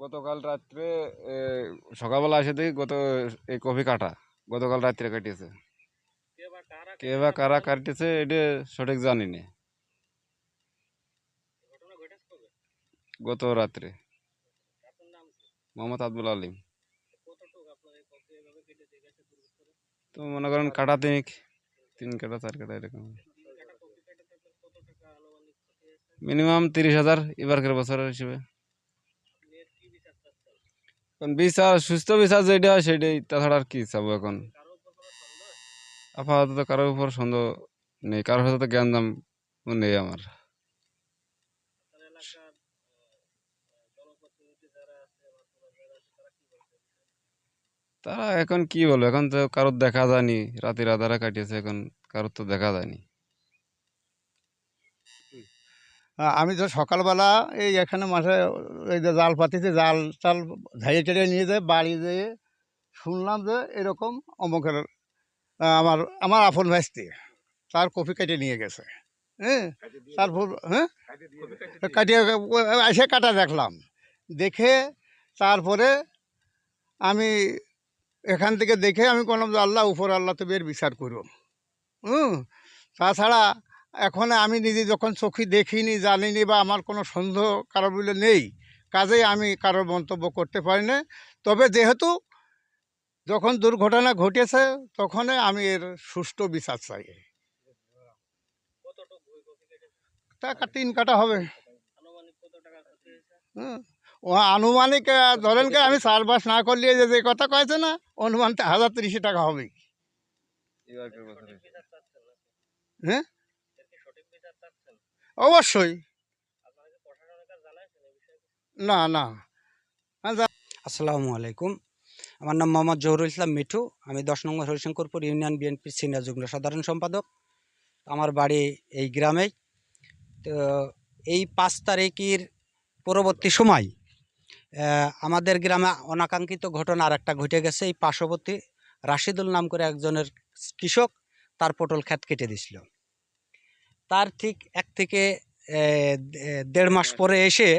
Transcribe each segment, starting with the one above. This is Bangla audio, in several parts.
গতকাল রাত্রে সকালবেলা এসে দেখি গত এই কফি কাটা গতকাল রাত্রে কাটিয়েছে। কে বা কারা কাটিয়েছে এটা সঠিক জানি না গত রাত্রে। মোহাম্মদ আব্দুল আলিম। তো মনে করেন কাটা তিন তিন কাটা চার কাটা এরকম। মিনিমাম তিরিশ হাজার এবারকার বছরের হিসেবে। বিচার সুস্থ বিচার যেটা হয় সেটাই। তাছাড়া আর কি চাবো এখন? আপাতত কারোর উপর সন্দেহ নেই। কারোর সাথে জ্ঞান দাম নেই আমার। তারা এখন কি বলব? এখন তো কারোর দেখা যায়নি। রাতের আধারা কাটিয়েছে এখন, কারোর তো দেখা যায়নি। আমি তো সকালবেলা এই এখানে মাঠে এই যে জাল পাতিতে জাল টাল ঝাইয়ে টেড়ে নিয়ে যায় বাড়ি যেয়ে শুনলাম যে এরকম অমুকের আমার আমার আপন ভাইস্তি, তার কপি কেটে নিয়ে গেছে। হ্যাঁ? তারপর হ্যাঁ? কাটিয়ে, এসে কাটা দেখলাম। দেখে তারপরে আমি এখান থেকে দেখে আমি বললাম যে আল্লাহ, উপর আল্লাহ তো বের বিচার করো হুম? তাছাড়া এখন আমি নিজে যখন চোখে দেখিনি জানিনি বা আমার কোনো সন্দেহ কারোর বলে নেই কাজেই আমি কারোর মন্তব্য করতে পারি না তবে যেহেতু যখন দুর্ঘটনা ঘটেছে তখনই আমি এর সুষ্ঠু বিচার চাই। টাকা তিন কাটা হবে। ও আনুমানিক ধরেন কি আমি চারবাস না করলে যে যে কথা কয়েছে না অনুমান তো হাজার তিরিশ টাকা হবে। হ্যাঁ? অবশ্যই। না না। আসসালামু আলাইকুম। আমার নাম মোহাম্মদ জহুরুল ইসলাম মিঠু। আমি দশ নম্বর হরিশঙ্করপুর ইউনিয়ন বিএনপির সিনিয়র যুগ্ম সাধারণ সম্পাদক। আমার বাড়ি এই গ্রামেই তো এই পাঁচ তারিখের পরবর্তী সময় আমাদের গ্রামে অনাকাঙ্ক্ষিত ঘটনা আর একটা ঘটে গেছে। এই পার্শ্ববর্তী রাশিদুল নাম করে একজনের কৃষক তার পটল ক্ষেত কেটে দিছিল। তার ঠিক এক থেকে দেড় মাস পরে এসে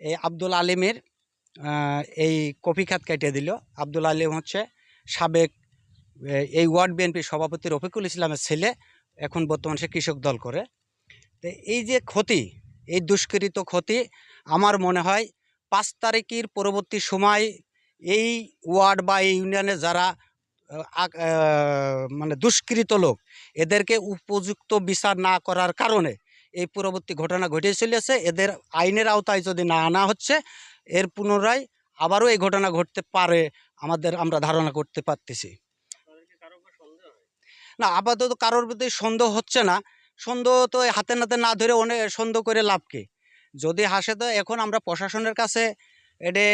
এই আব্দুল আলিমের এই কপি খাত কেটে দিল। আব্দুল আলিম হচ্ছে সাবেক এই ওয়ার্ড বিএনপির সভাপতি রফিকুল ইসলামের ছেলে এখন বর্তমান সে কৃষক দল করে। তো এই যে ক্ষতি এই দুষ্কৃত ক্ষতি আমার মনে হয় পাঁচ তারিখের পরবর্তী সময় এই ওয়ার্ড বা এই ইউনিয়নে যারা মানে দুষ্কৃত লোক। এদেরকে উপযুক্ত বিচার না করার কারণে এই পরবর্তী ঘটনা ঘটে চলেছে এদের আইনের আওতায় যদি না আনা হচ্ছে, এর পুনরায় আবারও এই ঘটনা ঘটতে পারে আমাদের আমরা ধারণা করতে পারতেছি। না, আপাতত কারোর প্রতি সন্দেহ হচ্ছে না। সন্দেহ তো হাতে নাতে না ধরে অনেক সন্দেহ করে লাভ কি? যদি হাসে তো এখন আমরা প্রশাসনের কাছে এটে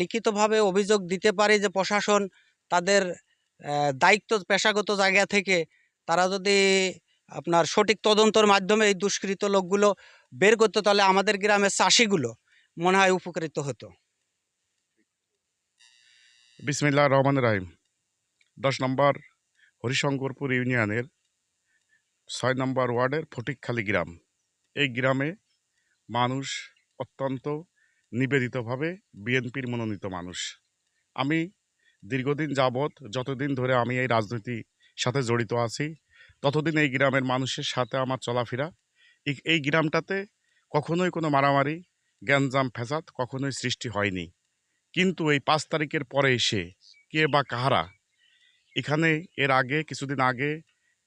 লিখিতভাবে অভিযোগ দিতে পারি যে প্রশাসন তাদের দায়িত্ব পেশাগত জায়গা থেকে তারা যদি আপনার সঠিক তদন্তর মাধ্যমে এই দুষ্কৃত লোকগুলো বের করতো, তাহলে আমাদের গ্রামের চাষিগুলো মনে হয় উপকৃত হতো। বিসমিল্লাহ রহমান রাহিম। দশ নম্বর হরিশঙ্করপুর ইউনিয়নের ছয় নম্বর ওয়ার্ডের ফটিকখালী গ্রাম। এই গ্রামে মানুষ অত্যন্ত নিবেদিতভাবে বিএনপির মনোনীত মানুষ। আমি দীর্ঘদিন যাবৎ যতদিন ধরে আমি এই রাজনীতির সাথে জড়িত আছি ততদিন এই গ্রামের মানুষের সাথে আমার চলাফেরা। এই- গ্রামটাতে কখনোই কোনো মারামারি গ্যাঞ্জাম ফ্যাসাদ কখনোই সৃষ্টি হয়নি। কিন্তু এই পাঁচ তারিখের পরে এসে কে বা কাহারা এখানে এর আগে কিছুদিন আগে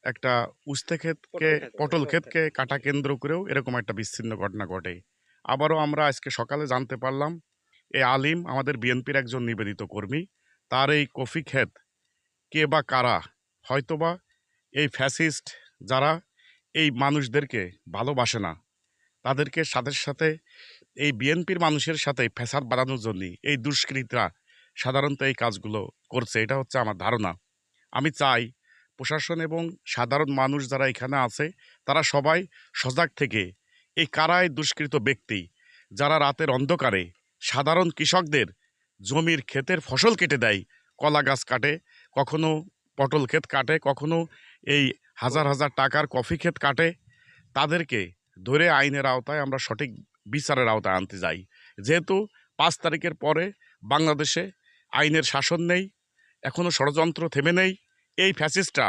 একটা উস্তে ক্ষেতকে পটল ক্ষেতকে কাটা কেন্দ্র করেও এরকম একটা বিচ্ছিন্ন ঘটনা ঘটে। আবারও আমরা আজকে সকালে জানতে পারলাম এই আলিম আমাদের বিএনপির একজন নিবেদিত কর্মী। তার এই কফি ক্ষেত কে বা কারা? হয়তোবা এই ফ্যাসিস্ট যারা এই মানুষদেরকে ভালোবাসে না। তাদেরকে সাথে সাথে এই বিএনপির মানুষের সাথে ফ্যাসাদ বাড়ানোর জন্য এই দুষ্কৃতরা সাধারণত এই কাজগুলো করছে। এটা হচ্ছে আমার ধারণা। আমি চাই প্রশাসন এবং সাধারণ মানুষ যারা এখানে আছে, তারা সবাই সজাগ থেকে এই কারায় দুষ্কৃত ব্যক্তি, যারা রাতের অন্ধকারে সাধারণ কৃষকদের জমির ক্ষেতের ফসল কেটে দেয়, কলা গাছ কাটে, কখনো পটল ক্ষেত কাটে, কখনো এই হাজার হাজার টাকার কফি ক্ষেত কাটে। তাদেরকে ধরে আইনের আওতায় আমরা সঠিক বিচারের আওতায় আনতে যাই। যেহেতু পাঁচ তারিখের পরে বাংলাদেশে আইনের শাসন নেই এখনও ষড়যন্ত্র থেমে নেই, এই ফ্যাসিস্টরা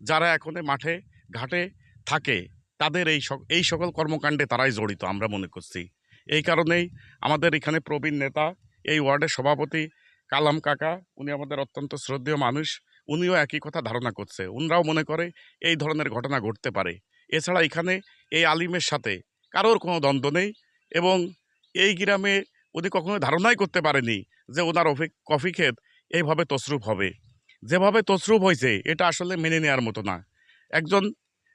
যারা এখন মাঠে ঘাটে থাকে, তাদের এই এই সকল কর্মকাণ্ডে তারাই জড়িত, আমরা মনে করছি। এই কারণেই আমাদের এখানে প্রবীণ নেতা এই ওয়ার্ডের সভাপতি কালাম কাকা, উনি আমাদের অত্যন্ত শ্রদ্ধেয় মানুষ, উনিও একই কথা ধারণা করছে। উনরাও মনে করে এই ধরনের ঘটনা ঘটতে পারে। এছাড়া এখানে এই আলিমের সাথে কারোর কোনো দ্বন্দ্ব নেই এবং এই গ্রামে উনি কখনো ধারণাই করতে পারেনি যে ওনার অফি কফি ক্ষেত এইভাবে তসরূপ হবে। যেভাবে তসরূপ হয়েছে, এটা আসলে মেনে নেওয়ার মতো না। একজন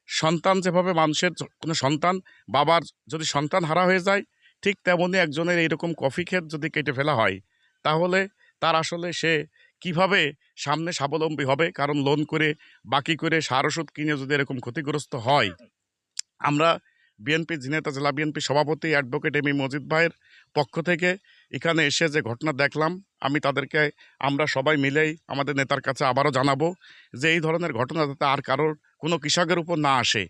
সন্তান যেভাবে মানুষের কোনো সন্তান, বাবার যদি সন্তান হারা হয়ে যায় ঠিক তেমনই একজনের এইরকম কফি ক্ষেত যদি কেটে ফেলা হয়, তাহলে তার আসলে সে কীভাবে সামনে স্বাবলম্বী হবে? কারণ লোন করে, বাকি করে সার ওষুধ কিনে যদি এরকম ক্ষতিগ্রস্ত হয়, আমরা বিএনপি ঝিনেতা জেলা বিএনপি সভাপতি অ্যাডভোকেট এম ই মজিদ ভাইয়ের পক্ষ থেকে এখানে এসে যে ঘটনা দেখলাম, আমি তাদেরকে, আমরা সবাই মিলেই আমাদের নেতার কাছে আবারও জানাব যে এই ধরনের ঘটনা যাতে আর কারোর, কোনো কৃষকের উপর না আসে।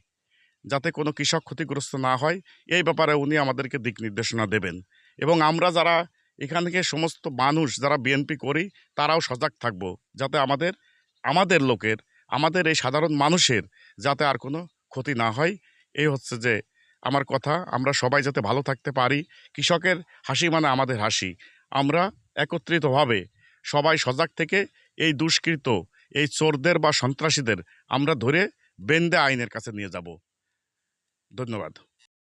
যাতে কোনো কৃষক ক্ষতিগ্রস্ত না হয়, এই ব্যাপারে উনি আমাদেরকে দিক নির্দেশনা দেবেন। এবং আমরা যারা এখান থেকে সমস্ত মানুষ যারা বিএনপি করি, তারাও সজাগ থাকব, যাতে আমাদের আমাদের লোকের, আমাদের এই সাধারণ মানুষের যাতে আর কোনো ক্ষতি না হয়। এই হচ্ছে যে আমার কথা, আমরা সবাই যাতে ভালো থাকতে পারি। কৃষকের হাসি মানে আমাদের হাসি। আমরা একত্রিতভাবে সবাই সজাগ থেকে এই দুষ্কৃত, এই চোরদের বা সন্ত্রাসীদের আমরা ধরে বেন্দে আইনের কাছে নিয়ে যাব। ধন্যবাদ।